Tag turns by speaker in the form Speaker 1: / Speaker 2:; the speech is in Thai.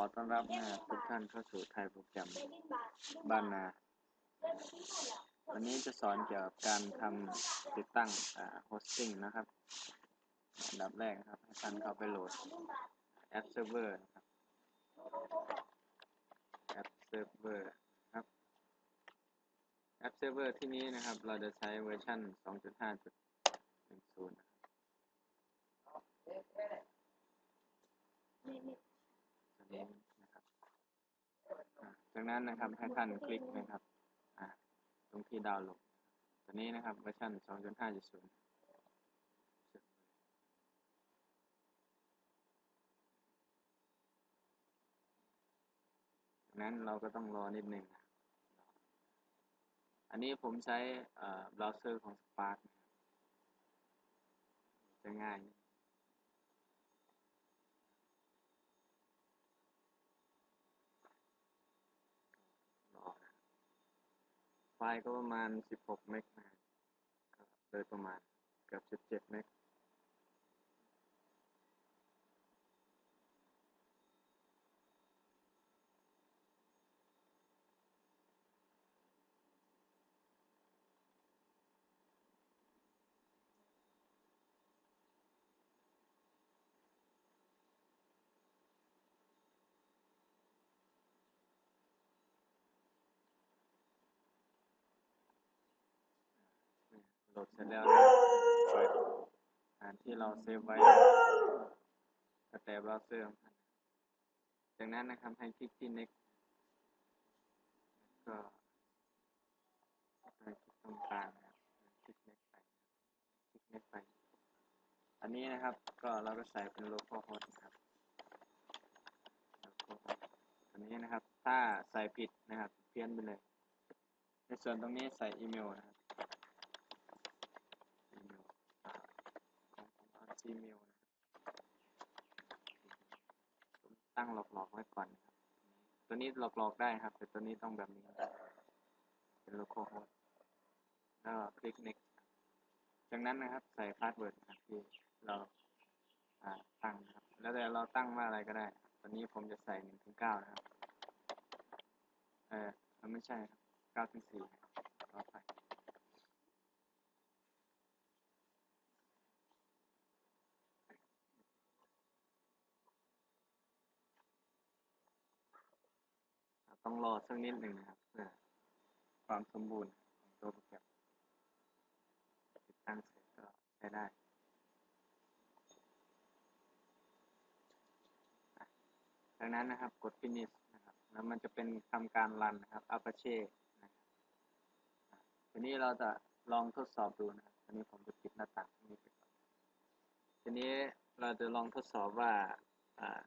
Speaker 1: อต้อนรับทุกท่านเข้าสู่ไทยโปรแกรมบ้านนา วันนี้จะสอนเกี่ยวกับการทำติดตั้งโฮสติ้งนะครับอันดับแรกครับ ให้ท่านเข้าไปโหลดแอปเซิร์ฟเวอร์นะครับแอปเซิร์ฟเวอร์ครับแอปเซิร์ฟเวอร์ที่นี้นะครับ เราจะใช้เวอร์ชัน2.5.10 นี้นะครับจากนั้นนะครับให้ท่านคลิกนะครับตรงที่ดาวน์โหลดตัวนี้นะครับเวอร์ชัน2.5.0นั้นเราก็ต้องรอนิดหนึ่ง อันนี้ผมใช้เบราว์เซอร์ของ Spark จะง่ายนิดรอนะ ไฟล์ก็ประมาณ 16 เมกนะโดยประมาณเกือบ 17 เมก โหลดเสร็จแล้วนะเปิดอ่านที่เราเซฟไว้กระแตเบราว์เซอร์จากนั้นนะครับให้คลิกที่ next ก็คลิกตรงกลางนะครับคลิก next ไปคลิก next ไป อันนี้นะครับก็เราก็ใส่เป็น local host นะครับ local host ตัวนี้นะครับ ถ้าใส่ผิดนะครับ เพี้ยนไปเลย ในส่วนตรงนี้ใส่อีเมลนะครับ อีเมลอ่าของผมเอา Gmail นะครับผมตั้งหลอกๆไว้ก่อนนะครับ ตัวนี้หลอกๆได้ครับ แต่ตัวนี้ต้องแบบนี้ เป็น local host แล้วคลิก next จากนั้นนะครับ ใส่พาสเวิร์ดนะครับที่เราตั้งนะครับ แล้วแต่เราตั้งว่าอะไรก็ได้ครับตอนนี้ผมจะใส่หนึ่งถึงเก้านะครับ เออมันไม่ใช่ครับเก้าถึงสี่นะครับขอไป ต้องรอสักนิดหนึ่งนะครับ เพื่อความสมบูรณ์ของตัวโปรแกรมติดตั้งเสร็จก็ใช้ได้ดังนั้นนะครับกด finish นะครับแล้วมันจะเป็นทำการรันนะครับ Apache นะครับทีนี้เราจะลองทดสอบดูนะครับทีนี้ผมจะปิดหน้าต่างตรงนี้ไปก่อนทีนี้เราจะลองทดสอบว่าอ่า